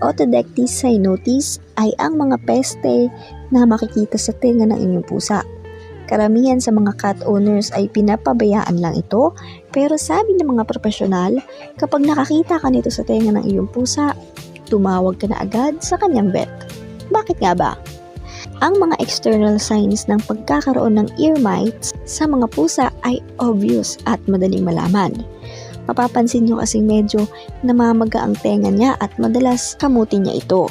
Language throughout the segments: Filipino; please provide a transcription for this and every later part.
Otodectes cyanotis ay ang mga peste na makikita sa tenga ng inyong pusa. Karamihan sa mga cat owners ay pinapabayaan lang ito, pero sabi ng mga profesional, kapag nakakita ka nito sa tenga ng iyong pusa, tumawag ka na agad sa kanyang vet. Bakit nga ba? Ang mga external signs ng pagkakaroon ng ear mites sa mga pusa ay obvious at madaling malaman. Mapapansin nyo kasing medyo namamaga ang tenga niya at madalas kamutin niya ito.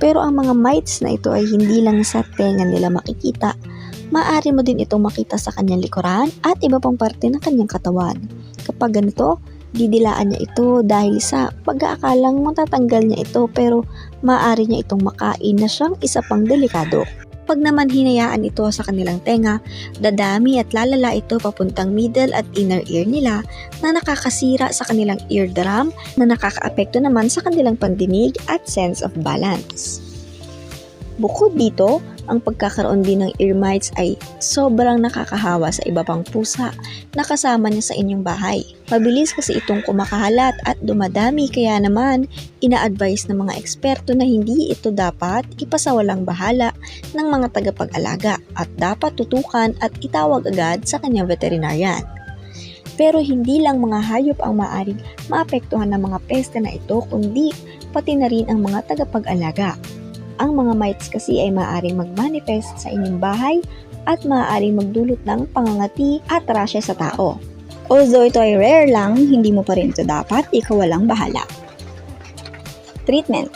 Pero ang mga mites na ito ay hindi lang sa tenga nila makikita, maaari mo din itong makita sa kanyang likuran at iba pang parte ng kanyang katawan. Kapag ganito, didilaan niya ito dahil sa pag-aakalang matatanggal niya ito pero maaari niya itong makain na siyang isa pang delikado. Pag naman hinayaan ito sa kanilang tenga, dadami at lalala ito papuntang middle at inner ear nila na nakakasira sa kanilang eardrum na nakakaapekto naman sa kanilang pandinig at sense of balance. Bukod dito, ang pagkakaroon din ng ear mites ay sobrang nakakahawa sa iba pang pusa na kasama niya sa inyong bahay. Mabilis kasi itong kumakahalat at dumadami kaya naman ina-advise ng mga eksperto na hindi ito dapat ipasawalang bahala ng mga tagapag-alaga at dapat tutukan at itawag agad sa kanyang veterinarian. Pero hindi lang mga hayop ang maaring maapektuhan ng mga peste na ito kundi pati na rin ang mga tagapag-alaga. Ang mga mites kasi ay maaaring mag-manifest sa inyong bahay at maaaring magdulot ng pangangati at rasya sa tao. Although ito ay rare lang, hindi mo pa rin ito dapat ikawalang bahala. Treatment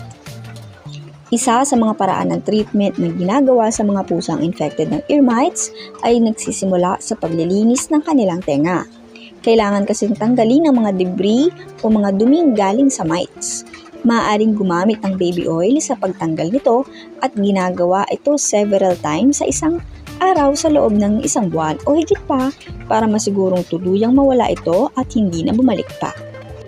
Isa sa mga paraan ng treatment na ginagawa sa mga pusang infected ng ear mites ay nagsisimula sa paglilinis ng kanilang tenga. Kailangan kasing tanggalin ang mga debris o mga duming galing sa mites maaaring gumamit ng baby oil sa pagtanggal nito at ginagawa ito several times sa isang araw sa loob ng isang buwan o higit pa para masigurong tuluyang mawala ito at hindi na bumalik pa.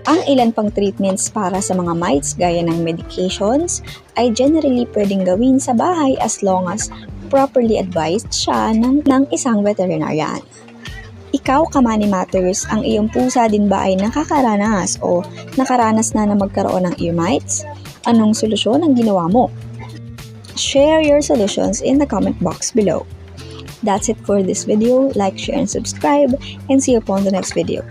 Ang ilan pang treatments para sa mga mites gaya ng medications ay generally pwedeng gawin sa bahay as long as properly advised siya ng, ng isang veterinarian. Ikaw, Kamani Matters, ang iyong pusa din ba ay nakakaranas o nakaranas na na magkaroon ng ear mites? Anong solusyon ang ginawa mo? Share your solutions in the comment box below. That's it for this video. Like, share, and subscribe, and see you upon the next video.